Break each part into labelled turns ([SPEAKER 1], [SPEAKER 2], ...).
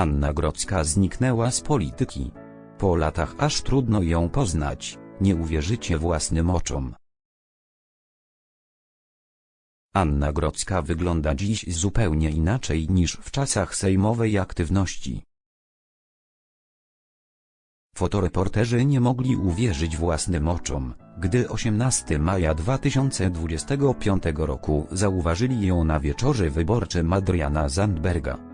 [SPEAKER 1] Anna Grodzka zniknęła z polityki. Po latach aż trudno ją poznać, nie uwierzycie własnym oczom. Anna Grodzka wygląda dziś zupełnie inaczej niż w czasach sejmowej aktywności. Fotoreporterzy nie mogli uwierzyć własnym oczom, gdy 18 maja 2025 roku zauważyli ją na wieczorze wyborczym Adriana Zandberga.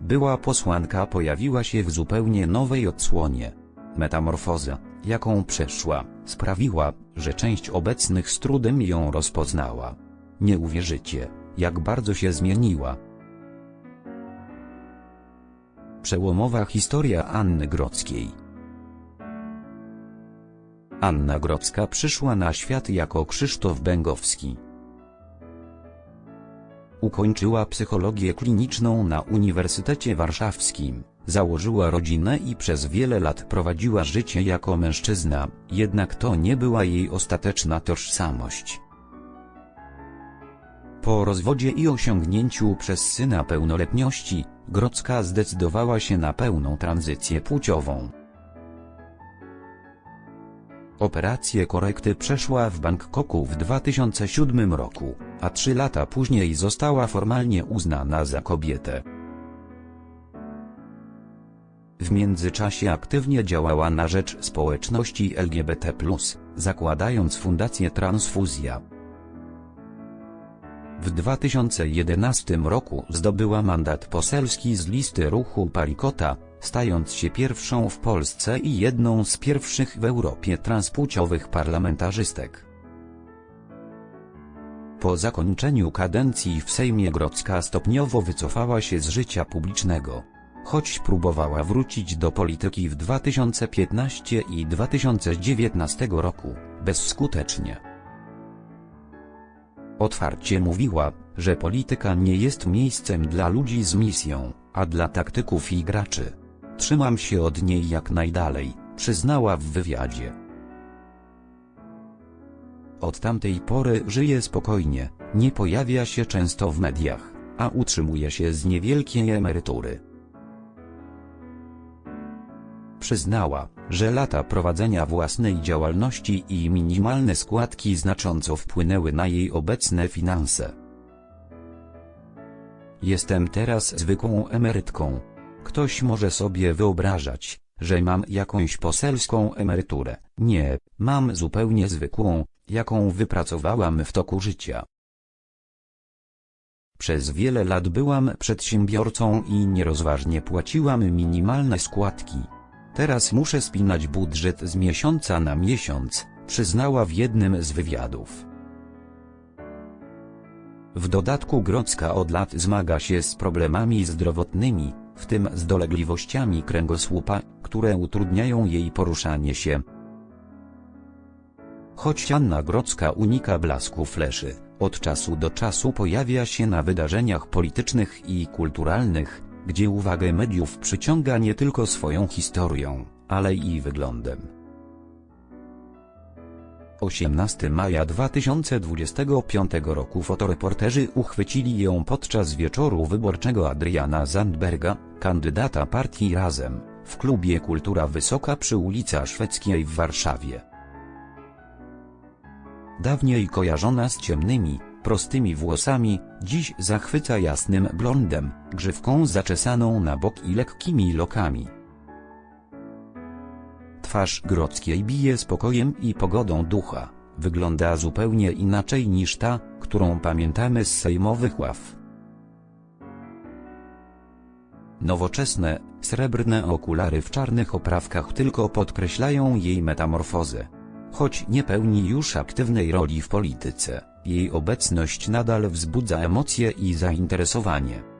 [SPEAKER 1] Była posłanka pojawiła się w zupełnie nowej odsłonie. Metamorfoza, jaką przeszła, sprawiła, że część obecnych z trudem ją rozpoznała. Nie uwierzycie, jak bardzo się zmieniła. Przełomowa historia Anny Grodzkiej Anna Grodzka przyszła na świat jako Krzysztof Bęgowski. Ukończyła psychologię kliniczną na Uniwersytecie Warszawskim, założyła rodzinę i przez wiele lat prowadziła życie jako mężczyzna, jednak to nie była jej ostateczna tożsamość. Po rozwodzie i osiągnięciu przez syna pełnoletności, Grodzka zdecydowała się na pełną tranzycję płciową. Operację korekty przeszła w Bangkoku w 2007 roku, a trzy lata później została formalnie uznana za kobietę. W międzyczasie aktywnie działała na rzecz społeczności LGBT+, zakładając Fundację Transfuzja. W 2011 roku zdobyła mandat poselski z listy ruchu Palikota, stając się pierwszą w Polsce i jedną z pierwszych w Europie transpłciowych parlamentarzystek. Po zakończeniu kadencji w Sejmie Grodzka stopniowo wycofała się z życia publicznego. Choć próbowała wrócić do polityki w 2015 i 2019 roku, bezskutecznie. Otwarcie mówiła, że polityka nie jest miejscem dla ludzi z misją, a dla taktyków i graczy. Trzymam się od niej jak najdalej, przyznała w wywiadzie. Od tamtej pory żyje spokojnie, nie pojawia się często w mediach, a utrzymuje się z niewielkiej emerytury. Przyznała, że lata prowadzenia własnej działalności i minimalne składki znacząco wpłynęły na jej obecne finanse. Jestem teraz zwykłą emerytką. Ktoś może sobie wyobrażać, że mam jakąś poselską emeryturę. Nie, mam zupełnie zwykłą, jaką wypracowałam w toku życia. Przez wiele lat byłam przedsiębiorcą i nierozważnie płaciłam minimalne składki. Teraz muszę spinać budżet z miesiąca na miesiąc, przyznała w jednym z wywiadów. W dodatku Grodzka od lat zmaga się z problemami zdrowotnymi, w tym z dolegliwościami kręgosłupa, które utrudniają jej poruszanie się. Choć Anna Grodzka unika blasku fleszy, od czasu do czasu pojawia się na wydarzeniach politycznych i kulturalnych, gdzie uwagę mediów przyciąga nie tylko swoją historią, ale i wyglądem. 18 maja 2025 roku fotoreporterzy uchwycili ją podczas wieczoru wyborczego Adriana Zandberga, kandydata partii Razem, w klubie Kultura Wysoka przy ulicy Szwedzkiej w Warszawie. Dawniej kojarzona z ciemnymi, prostymi włosami, dziś zachwyca jasnym blondem, grzywką zaczesaną na bok i lekkimi lokami. Twarz Grodzkiej bije spokojem i pogodą ducha, wygląda zupełnie inaczej niż ta, którą pamiętamy z sejmowych ław. Nowoczesne, srebrne okulary w czarnych oprawkach tylko podkreślają jej metamorfozę. Choć nie pełni już aktywnej roli w polityce, jej obecność nadal wzbudza emocje i zainteresowanie.